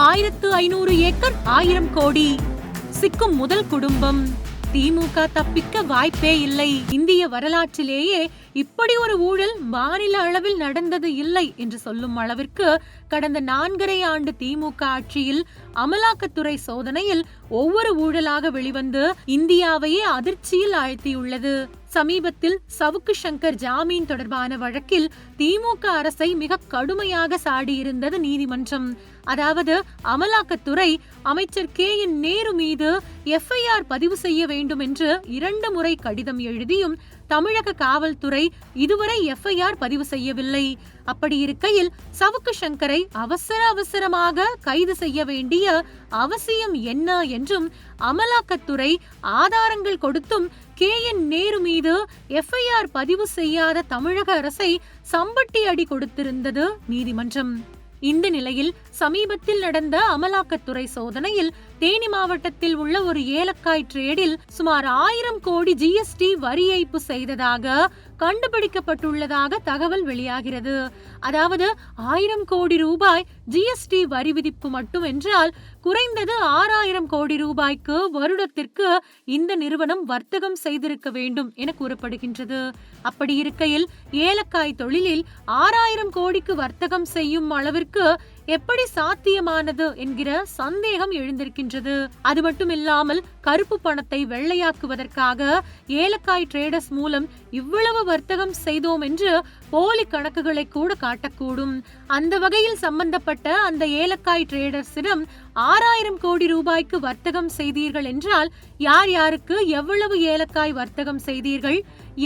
ஆயிரத்து ஐநூறு ஏக்கர் ஆயிரம் கோடி. சிக்கும் முதல் குடும்பம். திமுக தப்பிக்க வாய்ப்பே இல்லை. இந்திய வரலாற்றிலேயே இப்படி ஒரு ஊழல் மாநில அளவில் நடந்தது இல்லை என்று சொல்லும் அளவிற்கு கடந்த நான்கரை ஆண்டு திமுக ஆட்சியில் அமலாக்கத்துறை சோதனையில் ஒவ்வொரு ஊழலாக வெளிவந்து இந்தியாவையே அதிர்ச்சியில் ஆழ்த்தியுள்ளது. சமீபத்தில் சவுக்கு சங்கர் ஜாமீன் தொடர்பான வழக்கில் திமுக அரசை மிக கடுமையாக சாடியிருந்தது நீதிமன்றம். அதாவது அமலாக்கத்துறை அமைச்சர் கே. என். நேரு மீது எஃப்ஐஆர் பதிவு செய்ய வேண்டும் என்று இரண்டு முறை கடிதம் எழுதியும் தமிழக காவல்துறை இதுவரை எஃப்ஐஆர் பதிவு செய்யவில்லை. அப்படி இருக்கையில் சவுக்கு சங்கரை அவசர அவசரமாக கைது செய்ய வேண்டிய அவசியம் என்ன என்றும் அமலாக்கத்துறை ஆதாரங்கள் கொடுத்தும் கே என் நேரு மீது எஃப்ஐஆர் பதிவு செய்யாத தமிழக அரசை சம்பட்டி அடி கொடுத்திருந்தது நீதிமன்றம். இந்த நிலையில் சமீபத்தில் நடந்த அமலாக்கத்துறை சோதனையில் தேனி மாவட்டத்தில் உள்ள ஒரு ஏலக்காய் ட்ரேடில் சுமார் ஆயிரம் கோடி ஜிஎஸ்டி வரி ஏய்ப்பு செய்ததாக கண்டுபிடிக்கப்பட்டுள்ளதாக தகவல் வெளியாகிறது. அதாவது ஆயிரம் கோடி ரூபாய் ஜிஎஸ்டி வரி விதிப்பு மட்டும் என்றால் குறைந்தது ஆறாயிரம் கோடி ரூபாய்க்கு வருடத்திற்கு இந்த நிறுவனம் வர்த்தகம் செய்திருக்க வேண்டும் என கூறப்படுகின்றது. அப்படி இருக்கையில் ஏலக்காய் தொழிலில் ஆறாயிரம் கோடிக்கு வர்த்தகம் செய்யும் அளவிற்கு எப்படி சாத்தியமானது என்கிற சந்தேகம் எழுந்திருக்கின்றது. வருகின்றது அது மட்டும் இல்லாமல் கருப்பு பணத்தை வெள்ளையாக்குவதற்காக ஏலக்காய் ட்ரேடர்ஸ் மூலம் இவ்வளவு வர்த்தகம் செய்தோம் என்று போலி கணக்குகளை கூட காட்டக்கூடும். அந்த வகையில் சம்பந்தப்பட்ட அந்த ஏலக்காய் ட்ரேடர்ஸிடம் ஆறாயிரம் கோடி ரூபாய்க்கு வர்த்தகம் செய்தீர்கள் என்றால் யார் யாருக்கு எவ்வளவு ஏலக்காய் வர்த்தகம் செய்தீர்கள்?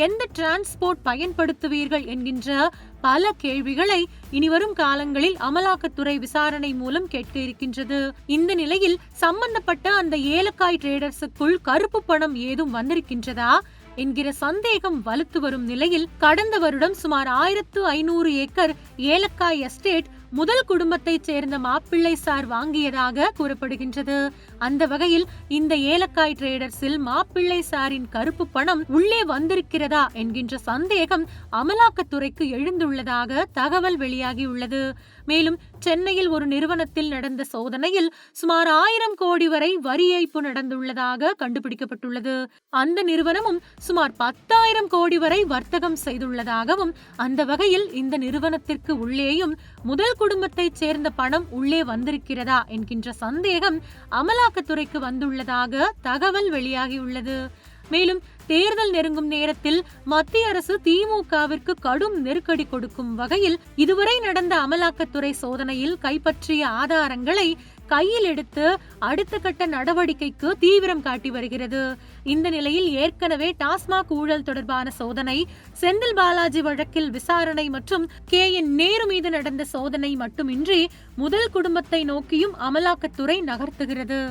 எந்த டிரான்ஸ்போர்ட் பயன்படுத்துவீர்கள்? என்கின்ற பல கேள்விகளை இனிவரும் காலங்களில் அமலாக்கத்துறை விசாரணை மூலம் கேட்க இருக்கின்றது. இந்த நிலையில் சம் சம்பந்தப்பட்ட அந்த ஏலக்காய் ட்ரேடர்ஸுக்குள் கருப்பு பணம் ஏதும் வந்திருக்கின்றதா என்கிற சந்தேகம் வலுத்து வரும் நிலையில் கடந்த வருடம் சுமார் ஆயிரத்து ஐநூறு ஏக்கர் ஏலக்காய் எஸ்டேட் முதல் குடும்பத்தைச் சேர்ந்த மாப்பிள்ளை சார் வாங்கியதாக கூறப்படுகின்றது. அந்த வகையில் இந்த ஏலக்காய் ட்ரேடர்ஸில் மாப்பிள்ளை சாரின் கருப்பு பணம் உள்ளே வந்திருக்கிறதா என்கின்ற சந்தேகம் அமலாக்கத்துறைக்கு எழுந்துள்ளதாக தகவல் வெளியாகியுள்ளது. மேலும் சென்னையில் ஒரு நிறுவனத்தில் நடந்த சோதனையில் சுமார் ஆயிரம் கோடி வரை வரி ஏய்ப்பு நடந்துள்ளதாக கண்டுபிடிக்கப்பட்டுள்ளது. அந்த நிறுவனமும் சுமார் பத்தாயிரம் கோடி வரை வர்த்தகம் செய்துள்ளதாகவும் அந்த வகையில் இந்த நிறுவனத்திற்கு உள்ளேயும் முதல் குடும்பத்தைச் சேர்ந்த பணம் உள்ளே வந்திருக்கிறதா என்கின்ற சந்தேகம் அமலாக்கத்துறைக்கு வந்துள்ளதாக தகவல் வெளியாகியுள்ளது. மேலும் தேர்தல் நெருங்கும் நேரத்தில் மத்திய அரசு திமுகவிற்கு கடும் நெருக்கடி கொடுக்கும் வகையில் இதுவரை நடந்த அமலாக்கத்துறை சோதனையில் கைப்பற்றிய ஆதாரங்களை கையில் எடுத்து அடுத்த கட்ட நடவடிக்கைக்கு தீவிரம் காட்டி வருகிறது. இந்த நிலையில் ஏற்கனவே டாஸ்மாக் ஊழல் தொடர்பான சோதனை செந்தில் பாலாஜி வழக்கில் விசாரணை மற்றும் கே என் நேரு மீது நடந்த சோதனை மட்டுமின்றி முதல் குடும்பத்தை நோக்கியும் அமலாக்கத்துறை நகர்த்துகிறது.